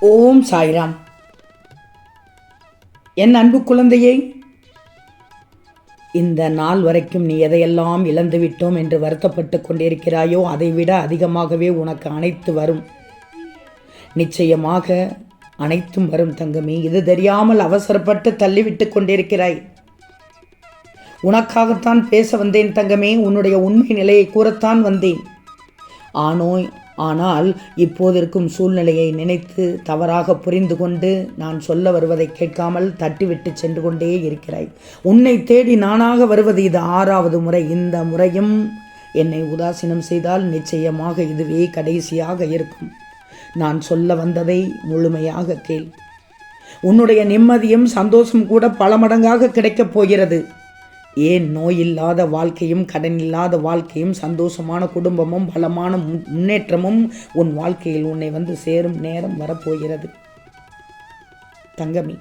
ஓம் சாய்ராம். என் அன்பு குழந்தையே இந்த நாள் வரைக்கும் நீ எதையெல்லாம் இழந்து விட்டோம் என்று வருத்தப்பட்டு கொண்டிருக்கிறாயோ அதைவிட அதிகமாகவே உனக்கு அனைத்து வரும். நிச்சயமாக அனைத்தும் வரும் தங்கமே. இது தெரியாமல் அவசரப்பட்டு தள்ளிவிட்டு கொண்டிருக்கிறாய். உனக்காகத்தான் பேச வந்தேன் தங்கமே உன்னுடைய உண்மை நிலையை கூறத்தான் வந்தேன். ஆனோ ஆனால் இப்போதிருக்கும் சூழ்நிலையை நினைத்து தவறாக புரிந்து கொண்டு நான் சொல்ல வருவதை கேட்காமல் தட்டிவிட்டு சென்று கொண்டே இருக்கிறாய். உன்னை தேடி நானாக வருவது இது ஆறாவது முறை. இந்த முறையும் என்னை உதாசீனம் செய்தால் நிச்சயமாக இதுவே கடைசியாக இருக்கும். நான் சொல்ல வந்ததை முழுமையாக கேள். உன்னுடைய நிம்மதியும் சந்தோஷம் கூட பல மடங்காக கிடைக்கப் போகிறது. ஏன் நோய் இல்லாத வாழ்க்கையும் கடன் இல்லாத வாழ்க்கையும் சந்தோஷமான குடும்பமும் பலமான முன்னேற்றமும் உன் வாழ்க்கையில் உன்னை வந்து சேரும் நேரம் வரப்போகிறது. தங்கமி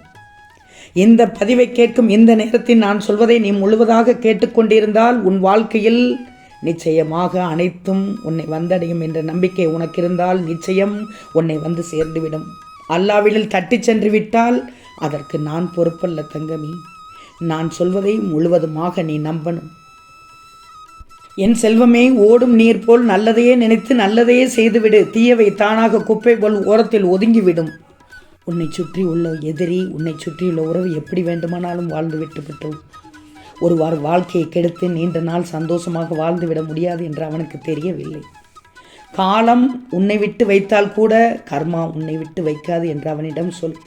இந்த பதிவை கேட்கும் இந்த நேரத்தில் நான் சொல்வதை நீ முழுவதாக கேட்டுக்கொண்டிருந்தால் உன் வாழ்க்கையில் நிச்சயமாக அனைத்தும் உன்னை வந்தடையும் என்ற நம்பிக்கை உனக்கு இருந்தால் நிச்சயம் உன்னை வந்து சேர்ந்துவிடும். அல்லாவிடில் தட்டி சென்று விட்டால் அதற்கு நான் பொறுப்பல்ல தங்கமி. நான் சொல்வதை முழுவதுமாக நீ நம்பணும். என் செல்வமே ஓடும் நீர் போல் நல்லதையே நினைத்து நல்லதையே செய்துவிடு. தீயவை தானாக குப்பை போல் ஓரத்தில் ஒதுங்கிவிடும். உன்னை சுற்றி உள்ள எதிரி உன்னை சுற்றியுள்ள உறவு எப்படி வேண்டுமானாலும் வாழ்ந்து விட்டு விட்டோம். ஒருவாறு வாழ்க்கையை கெடுத்து நீண்ட நாள் சந்தோஷமாக வாழ்ந்துவிட முடியாது என்று அவனுக்கு தெரியவில்லை. காலம் உன்னை விட்டு வைத்தால் கூட கர்மா உன்னை விட்டு வைக்காது என்று அவனிடம் சொல்.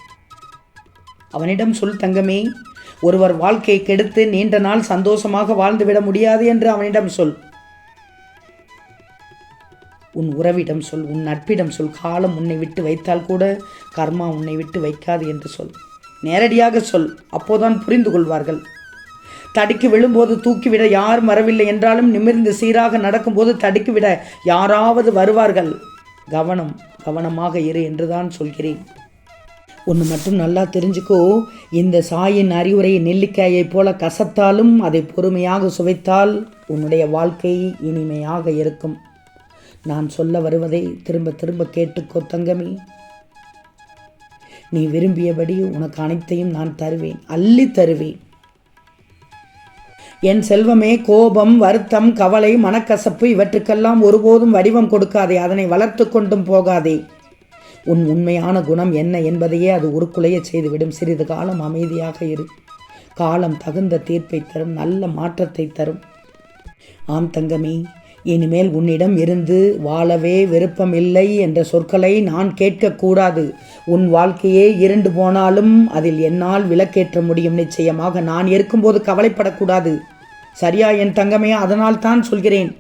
அவனிடம் சொல் தங்கமே ஒருவர் வாழ்க்கையை கெடுத்து நீண்ட நாள் சந்தோஷமாக வாழ்ந்துவிட முடியாது என்று அவனிடம் சொல். உன் உறவிடம் சொல் உன் நட்பிடம் சொல். காலம் உன்னை விட்டு வைத்தால் கூட கர்மா உன்னை விட்டு வைக்காது என்று சொல். நேரடியாக சொல் அப்போதான் புரிந்து கொள்வார்கள். தடுக்கி விழும்போது தூக்கிவிட யாரும் வரவில்லை என்றாலும் நிமிர்ந்து சீராக நடக்கும்போது தடுக்கிவிட யாராவது வருவார்கள். கவனம் கவனமாக இரு என்றுதான் சொல்கிறேன். ஒன்று மட்டும் நல்லா தெரிஞ்சுக்கோ. இந்த சாயின் அறிவுரை நெல்லிக்காயைப் போல கசத்தாலும் அதை பொறுமையாக சுவைத்தால் உன்னுடைய வாழ்க்கை இனிமையாக இருக்கும். நான் சொல்ல வருவதை திரும்ப திரும்ப கேட்டுக்கோ தங்கமே. நீ விரும்பியபடி உனக்கு அனைத்தையும் நான் தருவேன் அள்ளி தருவேன். என் செல்வமே கோபம் வருத்தம் கவலை மனக்கசப்பு இவற்றுக்கெல்லாம் ஒருபோதும் வடிவம் கொடுக்காதே அதனை வளர்த்து கொண்டும் போகாதே. உன் உண்மையான குணம் என்ன என்பதையே அது உருக்குலைய செய்துவிடும். சிறிது காலம் அமைதியாக இரு. காலம் தகுந்த தீர்ப்பை தரும் நல்ல மாற்றத்தை தரும். ஆம் தங்கமே இனிமேல் உன்னிடம் இருந்து வாழவே விருப்பமில்லை என்ற சொற்களை நான் கேட்கக்கூடாது உன் வாழ்க்கையே இருண்டு போனாலும் அதில் என்னால் விளக்கேற்ற முடியும். நிச்சயமாக நான் இருக்கும்போது கவலைப்படக்கூடாது. சரியா என் தங்கமே அதனால் தான் சொல்கிறேன்.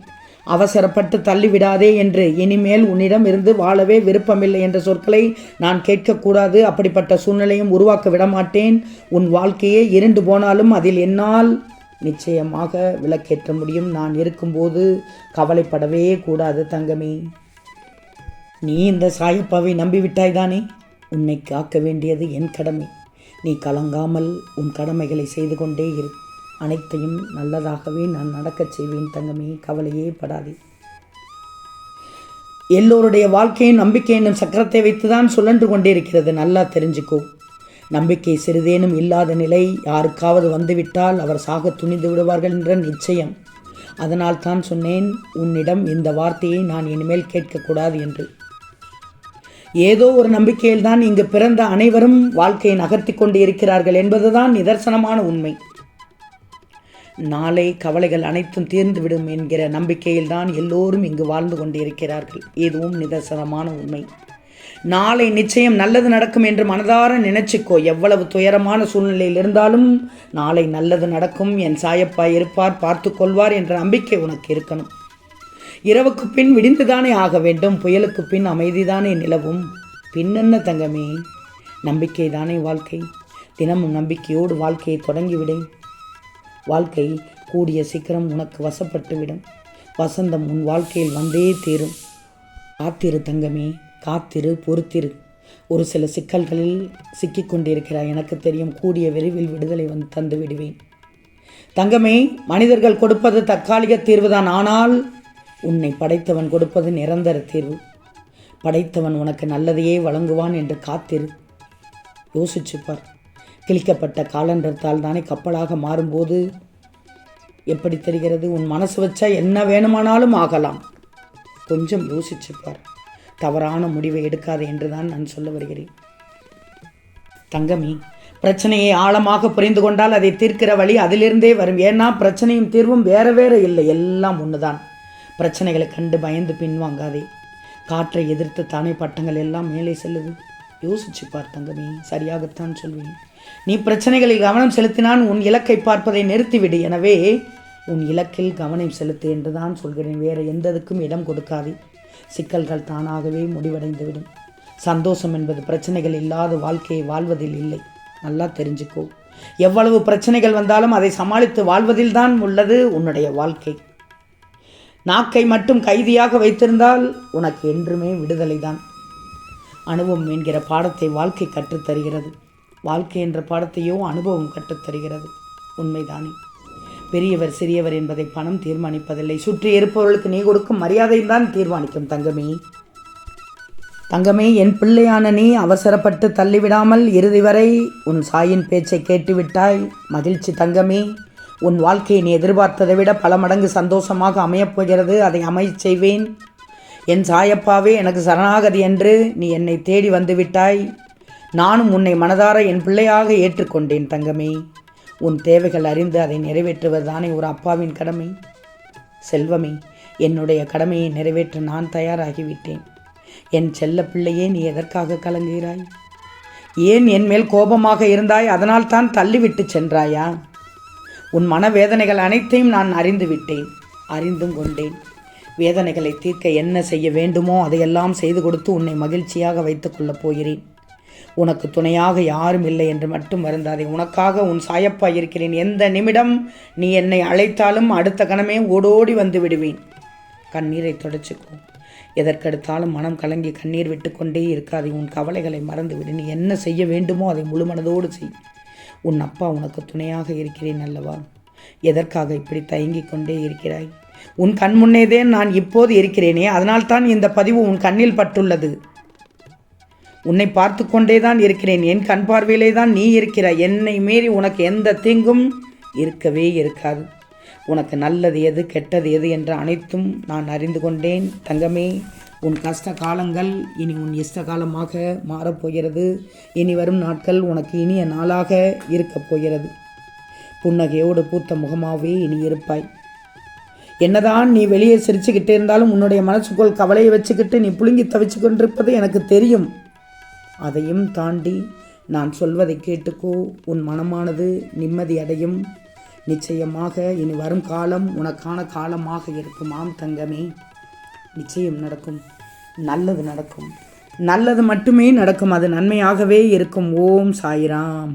அவசரப்பட்டு தள்ளிவிடாதே என்று. இனிமேல் உன்னிடம் இருந்து வாழவே விருப்பமில்லை என்ற சொற்களை நான் கேட்கக்கூடாது. அப்படிப்பட்ட சூழ்நிலையும் உருவாக்க விடமாட்டேன். உன் வாழ்க்கையே இருண்டு போனாலும் அதில் என்னால் நிச்சயமாக விளக்கேற்ற முடியும். நான் இருக்கும்போது கவலைப்படவே கூடாது தங்கமே. நீ இந்த சாயப்பாவை நம்பிவிட்டாய் தானே? உன்னை காக்க வேண்டியது என் கடமை. நீ கலங்காமல் உன் கடமைகளை செய்து கொண்டே இரு. அனைத்தையும் நல்லதாகவே நான் நடக்கச் செய்வேன். தங்கமே கவலையே படாதே. எல்லோருடைய வாழ்க்கையும் நம்பிக்கை என்னும் சக்கரத்தை வைத்துதான் சுழன்று கொண்டிருக்கிறது. நல்லா தெரிஞ்சுக்கோ. நம்பிக்கை சிறிதேனும் இல்லாத நிலை யாருக்காவது வந்துவிட்டால் அவர் சாக துணிந்து விடுவார்கள் என்ற நிச்சயம். அதனால் தான் சொன்னேன் உன்னிடம் இந்த வார்த்தையை நான் இனிமேல் கேட்கக்கூடாது என்று. ஏதோ ஒரு நம்பிக்கையில் தான் இங்கு பிறந்த அனைவரும் வாழ்க்கையை நகர்த்தி கொண்டு இருக்கிறார்கள் என்பதுதான் நிதர்சனமான உண்மை. நாளை கவலைகள் அனைத்தும் தீர்ந்துவிடும் என்கிற நம்பிக்கையில்தான் எல்லோரும் இங்கு வாழ்ந்து கொண்டிருக்கிறார்கள். இதுவும் நிதர்சனமான உண்மை. நாளை நிச்சயம் நல்லது நடக்கும் என்று மனதார நினைச்சுக்கோ. எவ்வளவு துயரமான சூழ்நிலையில் இருந்தாலும் நாளை நல்லது நடக்கும். என் சாயப்பா இருப்பார் பார்த்து கொள்வார் என்ற நம்பிக்கை உனக்கு இருக்கணும். இரவுக்கு பின் விடிந்துதானே ஆக வேண்டும். புயலுக்கு பின் அமைதிதானே நிலவும். பின்னென்ன தங்கமே? நம்பிக்கை தானே வாழ்க்கை. தினமும் நம்பிக்கையோடு வாழ்க்கையை தொடங்கிவிடேன் வாழ்க்கை கூடிய சீக்கிரம் உனக்கு வசப்பட்டுவிடும். வசந்தம் உன் வாழ்க்கையில் வந்தே தீரும். காத்திரு தங்கமே காத்திரு பொறுத்திரு. ஒரு சில சிக்கல்களில் சிக்கிக்கொண்டிருக்கிறாய் எனக்கு தெரியும் கூடிய விரைவில் விடுதலை வந்து தந்து விடுவேன். தங்கமே மனிதர்கள் கொடுப்பது தற்காலிக தீர்வுதான். ஆனால் உன்னை படைத்தவன் கொடுப்பது நிரந்தர தீர்வு. படைத்தவன் உனக்கு நல்லதையே வழங்குவான் என்று காத்திரு. யோசிச்சுப்பார். கிழிக்கப்பட்ட காலண்டர்த்தால் தானே கப்பலாக மாறும்போது? எப்படி தெரிகிறது? உன் மனசு வச்சா என்ன வேணுமானாலும் ஆகலாம். கொஞ்சம் யோசிச்சுப்பார் தவறான முடிவை எடுக்காது என்று தான் நான் சொல்ல வருகிறேன். தங்கமி பிரச்சனையை ஆழமாக புரிந்து கொண்டால் அதை தீர்க்கிற வழி அதிலிருந்தே வரும். ஏன்னா பிரச்சனையும் தீர்வும் வேற வேற இல்லை. எல்லாம் ஒன்றுதான் பிரச்சனைகளை கண்டு பயந்து பின்வாங்காதே. காற்றை எதிர்த்து தானே பட்டங்கள் எல்லாம் மேலே செல்லுது. யோசிச்சு பார் தங்கமி சரியாகத்தான் சொல்வேன். நீ பிரச்சனைகளில் கவனம் செலுத்தினான் உன் இலக்கை பார்ப்பதை நிறுத்திவிடு. எனவே உன் இலக்கில் கவனம் செலுத்து என்று தான் சொல்கிறேன். வேறு எந்ததுக்கும் இடம் கொடுக்காதே. சிக்கல்கள் தானாகவே முடிவடைந்துவிடும். சந்தோஷம் என்பது பிரச்சனைகள் இல்லாத வாழ்க்கையை வாழ்வதில் இல்லை. நல்லா தெரிஞ்சுக்கோ. எவ்வளவு பிரச்சனைகள் வந்தாலும் அதை சமாளித்து வாழ்வதில் தான் உள்ளது உன்னுடைய வாழ்க்கை. நாக்கை மட்டும் கைதியாக வைத்திருந்தால் உனக்கு என்றுமே விடுதலை தான் அனுபவம் என்கிற பாடத்தை வாழ்க்கை கற்றுத்தருகிறது. வாழ்க்கை என்ற பாடத்தையோ அனுபவம் கற்றுத்தருகிறது. உண்மைதானே. பெரியவர் சிறியவர் என்பதை பணம் தீர்மானிப்பதில்லை. சுற்றி இருப்பவர்களுக்கு நீ கொடுக்கும் மரியாதையும் தான் தீர்மானிக்கும் தங்கமே. தங்கமே என் பிள்ளையான நீ அவசரப்பட்டு தள்ளிவிடாமல் இறுதி வரை உன் சாயின் பேச்சை கேட்டுவிட்டாய். மகிழ்ச்சி தங்கமே. உன் வாழ்க்கையை நீ எதிர்பார்த்ததை விட பல மடங்கு சந்தோஷமாக அமையப் போகிறது. அதை அமைச் செய்வேன். என் சாயப்பாவே எனக்கு சரணாகதி என்று நீ என்னை தேடி வந்து விட்டாய் நானும் உன்னை மனதார என் பிள்ளையாக ஏற்றுக்கொண்டேன் தங்கமே. உன் தேவைகள் அறிந்து அதை நிறைவேற்றுவதுதானே ஒரு அப்பாவின் கடமை. செல்வமே என்னுடைய கடமையை நிறைவேற்ற நான் தயாராகிவிட்டேன். என் செல்ல பிள்ளையே நீ எதற்காக கலங்குகிறாய்? ஏன் என் மேல் கோபமாக இருந்தாய்? அதனால் தான் தள்ளிவிட்டு சென்றாயா? உன் மனவேதனைகள் அனைத்தையும் நான் அறிந்து விட்டேன் அறிந்தும் கொண்டேன். வேதனைகளை தீர்க்க என்ன செய்ய வேண்டுமோ அதையெல்லாம் செய்து கொடுத்து உன்னை மகிழ்ச்சியாக வைத்துக் கொள்ளப் போகிறேன். உனக்கு துணையாக யாரும் இல்லை என்று மட்டும் வருந்தாதே. உனக்காக உன் சாயப்பா இருக்கிறேன். எந்த நிமிடம் நீ என்னை அழைத்தாலும் அடுத்த கணமே ஓடோடி வந்து விடுவேன். கண்ணீரை தொடச்சிக்கோ. எதற்கெடுத்தாலும் மனம் கலங்கி கண்ணீர் விட்டுக்கொண்டே இருக்காதே. உன் கவலைகளை மறந்துவிடு. நீ என்ன செய்ய வேண்டுமோ அதை முழுமனதோடு செய். உன் அப்பா உனக்கு துணையாக இருக்கிறேன் அல்லவா? எதற்காக இப்படி தயங்கிக் கொண்டே இருக்கிறாய்? உன் கண் முன்னேதே நான் இப்போது இருக்கிறேனே அதனால்தான் இந்த பதிவு உன் கண்ணில் பட்டுள்ளது. உன்னை பார்த்து கொண்டே தான் இருக்கிறேன் என் கண் பார்வையிலே தான் நீ இருக்கிறாய். என்னை மீறி உனக்கு எந்த தீங்கும் இருக்கவே இருக்காது. உனக்கு நல்லது எது கெட்டது எது என்ற அனைத்தும் நான் அறிந்து கொண்டேன். தங்கமே உன் கஷ்ட காலங்கள் இனி உன் இஷ்ட காலமாக மாறப்போகிறது இனி வரும் நாட்கள் உனக்கு இனிய நாளாக இருக்கப் போகிறது. புன்னகையோடு பூத்த முகமாகவே இனி இருப்பாய். என்னதான் நீ வெளியே சிரிச்சுக்கிட்டே இருந்தாலும் உன்னுடைய மனசுக்குள் கவலையை வச்சுக்கிட்டு நீ புழுங்கி தவிச்சு கொண்டிருப்பது எனக்கு தெரியும். அதையும் தாண்டி நான் சொல்வதை கேட்டுக்கோ. உன் மனமானது நிம்மதி அடையும். நிச்சயமாக இனி வரும் காலம் உனக்கான காலமாக இருக்கும் ஆம் தங்கமே. நிச்சயம் நடக்கும். நல்லது நடக்கும். நல்லது மட்டுமே நடக்கும். அது நன்மையாகவே இருக்கும். ஓம் சாய்ராம்.